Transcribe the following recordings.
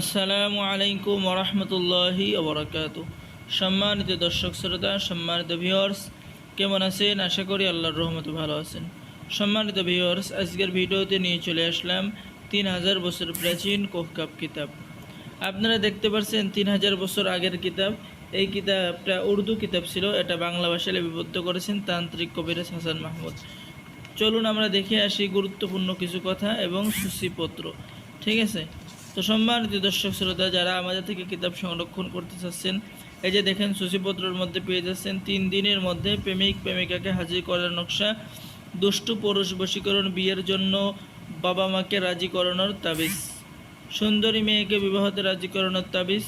আসসালামু আলাইকুম ওরহমতুল্লাহি ওবরাকাত সম্মানিত দর্শক শ্রোতা, সম্মানিত ভিউয়ার্স কেমন আছেন? আশা করি আল্লাহর রহমতে ভালো আছেন। সম্মানিত ভিউয়ার্স আজকের ভিডিওতে নিয়ে চলে আসলাম তিন হাজার বছর প্রাচীন কোহকাপ কিতাব। আপনারা দেখতে পাচ্ছেন তিন হাজার বছর আগের কিতাব। এই কিতাবটা উর্দু কিতাব ছিল, এটা বাংলা ভাষায় লিপিবদ্ধ করেছেন তান্ত্রিক কবিরাজ হাসান মাহমুদ। চলুন আমরা দেখে আসি গুরুত্বপূর্ণ কিছু কথা এবং সূচিপত্র। ঠিক আছে? তো সম্মানিত দর্শক শ্রোতা, যারা আমাদের থেকে কিতাব সংরক্ষণ করতে চাচ্ছেন, এই যে দেখেন সূচিপত্রের মধ্যে পেয়ে যাচ্ছেন, তিন দিনের মধ্যে প্রেমিক, প্রেমিকাকে হাজির করার নকশা। দুষ্টু পুরুষ বশীকরণ বিয়ের জন্য বাবা মাকে রাজি করানোর তাবিজ। সুন্দরী মেয়েকে বিবাহতে রাজি করানোর তাবিজ।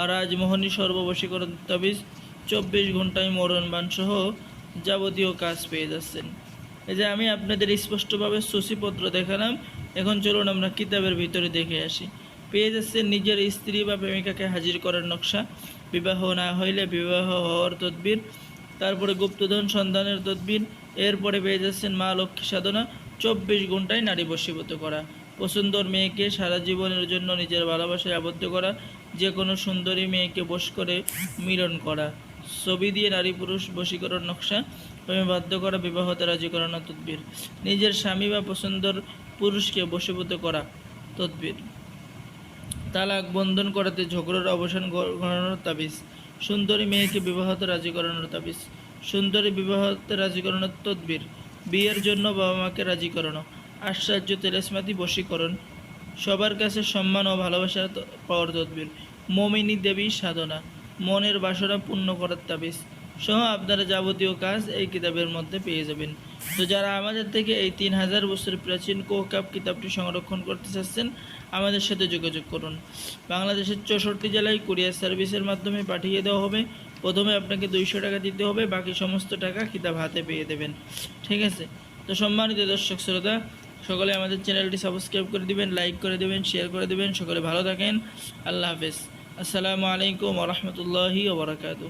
আর রাজমোহনী সর্ববশীকরণ তাবিজ। চব্বিশ ঘন্টায় মরণবান সহ যাবতীয় কাজ পেয়ে যাচ্ছেন। এই যে আমি আপনাদের স্পষ্টভাবে সূচিপত্র দেখালাম। এখন চলুন আমরা কিতাবের ভিতরে দেখে আসি। পেয়ে যাচ্ছে নিজের স্ত্রী বা প্রেমিকাকে হাজির করার নকশা। বিবাহ না হইলে বিবাহ হওয়ার তদবির। তারপরে গুপ্তধন সন্ধানের তদবির। এরপরে পেয়ে যাচ্ছেন মা লক্ষ্মী সাধনা। চব্বিশ ঘন্টায় নারী বশীভূত করা। পছন্দর মেয়েকে সারা জীবনের জন্য নিজের ভালোবাসায় আবদ্ধ করা। যে কোনো সুন্দরী মেয়েকে বশ করে মিলন করা। ছবি দিয়ে নারী পুরুষ বশীকরণ নকশা। প্রেমে বাধ্য করা বিবাহতে রাজি করানো তদবির। নিজের স্বামী বা পছন্দর পুরুষকে বশীভূত করা তদবির। তালাক, বন্ধন করাতে, ঝগড়ার অবসান ঘটানোর তাবিজ। সুন্দরী মেয়েকে বিবাহতে রাজি করানোর তাবিজ। সুন্দরী বিবাহতে রাজি করানোর তদবির। বিয়ের জন্য বাবা মাকে রাজি করানো। আশ্চর্য তেলেসমাতি বশীকরণ। সবার কাছে সম্মান ও ভালোবাসা পাওয়ার তদবির। মমিনী দেবী সাধনা। মনের বাসনা পূর্ণ করার তাবিজ। সহ আপনারা যাবতীয় কাজ এই কিতাবের মধ্যে পেয়ে যাবেন। তো যারা আমাদের থেকে এই তিন হাজার বছর প্রাচীন কোকাপ কিতাবটি সংরক্ষণ করতে চাচ্ছেন, আমাদের সাথে যোগাযোগ করুন। বাংলাদেশের চৌষট্টি জেলায় কুরিয়ার সার্ভিসের মাধ্যমে পাঠিয়ে দেওয়া হবে। প্রথমে আপনাকে দুইশো টাকা দিতে হবে, বাকি সমস্ত টাকা কিতাব হাতে পেয়ে দেবেন। ঠিক আছে? তো সম্মানিত দর্শক শ্রোতা, সকলে আমাদের চ্যানেলটি সাবস্ক্রাইব করে দিবেন, লাইক করে দেবেন, শেয়ার করে দেবেন। সকলে ভালো থাকেন। আল্লাহ হাফেজ। আসসালামু আলাইকুম রহমতুল্লাহি ওবরাকাতু